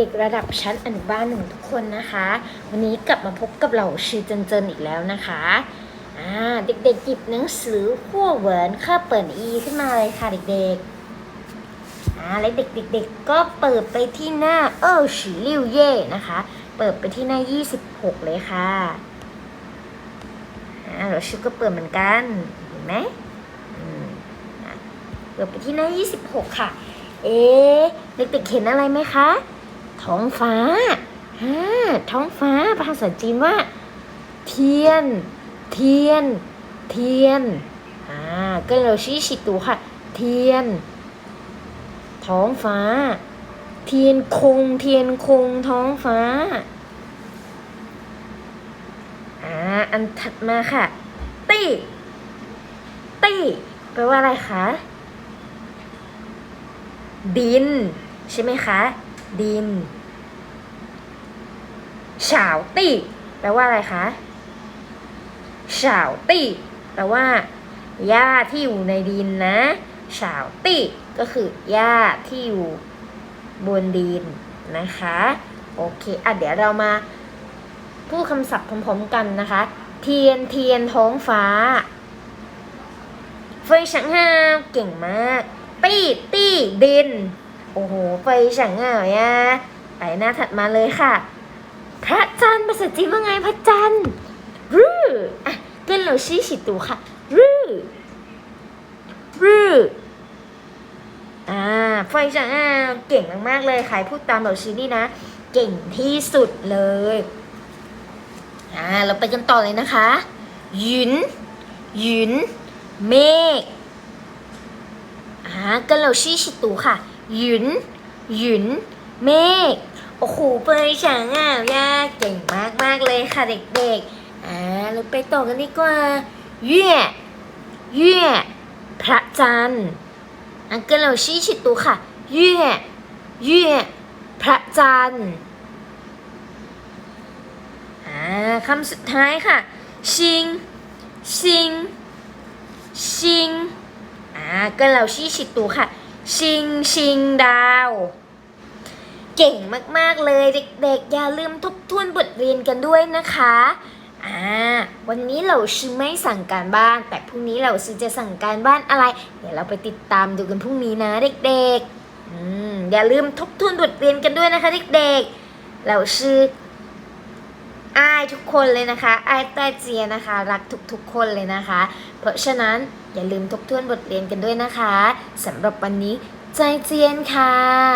ด็กๆ ระดับชั้นอนุบาลหนึ่งทุกคนนะคะ วันนี้กลับมาพบกับเราชื่อเจนเจนอีกแล้วนะคะอ่าเด็กๆหยิบหนังสือขั้วเหวินค่าเปิดอีขึ้นมาเลยค่ะเด็กๆอ่าและเด็กๆก็เปิดไปที่หน้าเออฉีริวเย่นะคะ เปิดไปที่หน้า 26 เลยค่ะอ่าเราชื่อก็เปิดเหมือนกันเห็นไหมอืมเปิดไปที่หน้า 26 ค่ะ เอ๊เด็กๆเห็นอะไรไหมคะ ท้องฟ้าฮ่าท้องฟ้าภาษาจีนว่า เทียน เทียน เทียนอ่าก็เราชี้ชิดตูค่ะ เทียน ท้องฟ้า เทียนคง เทียนคงท้องฟ้าอ่าอันถัดมาค่ะ ตี้ตี้แปลว่าอะไรคะ ดิน ใช่ไหมคะ ดิน ฉาวตี้แปลว่าอะไรคะ ฉาวตี้แปลว่าหญ้าที่อยู่ในดินนะ ฉาวตี้ก็คือหญ้าที่อยู่บนดินนะคะ โอเค อะ เดี๋ยวเรามาพูดคำศัพท์พร้อมๆกันนะคะ เทียนเทียนท้องฟ้าเฟยฉังฮาวเก่งมาก ตี้ตี้ดิน โอ้โหเฟยฉังฮาวยะไปหน้าถัดมาเลยค่ะ พระจันทร์ภาษาจีนว่าไงพระจันทร์รืออะเกินเราชี้ฉิตูค่ะรือรืออ่าเฟยฉังฮาเก่งมากๆเลยใครพูดตามเราชี้นี่นะ เก่งที่สุดเลยอ่าเราไปกันต่อเลยนะคะหยุนหยุนเมฆ อ่าก็เราชี้ชิตูค่ะ หยุน หยุน เมฆ โอ้โหเปยฉางอะยากเก่งมากมากเลยค่ะเด็กๆ อ่าเราไปต่อกันดีกว่า เย่เย่พระจันทร์อันก็เราชี้ชิตูค่ะ เย่เย่พระจันทร์ อ่าคำสุดท้ายค่ะ ชิง ชิง ชิง อ่าก็เราชี้ชิตูค่ะ ชิงชิงดาว เก่งมากๆเลยเด็กๆ อย่าลืมทบทวนบทเรียนกันด้วยนะคะอ่าวันนี้เราชื่อไม่สั่งการบ้าน แต่พรุ่งนี้เราชื่อจะสั่งการบ้านอะไร เดี๋ยวเราไปติดตามดูกันพรุ่งนี้นะเด็กๆออย่าลืมทบทวนบทเรียนกันด้วยนะคะเด็กๆ เราชื่อ อายทุกคนเลยนะคะอายแต่เจียนะคะ รักทุกๆคนเลยนะคะ เพราะฉะนั้นอย่าลืมทบทวนบทเรียนกันด้วยนะคะสำหรับวันนี้ใจเจียนค่ะ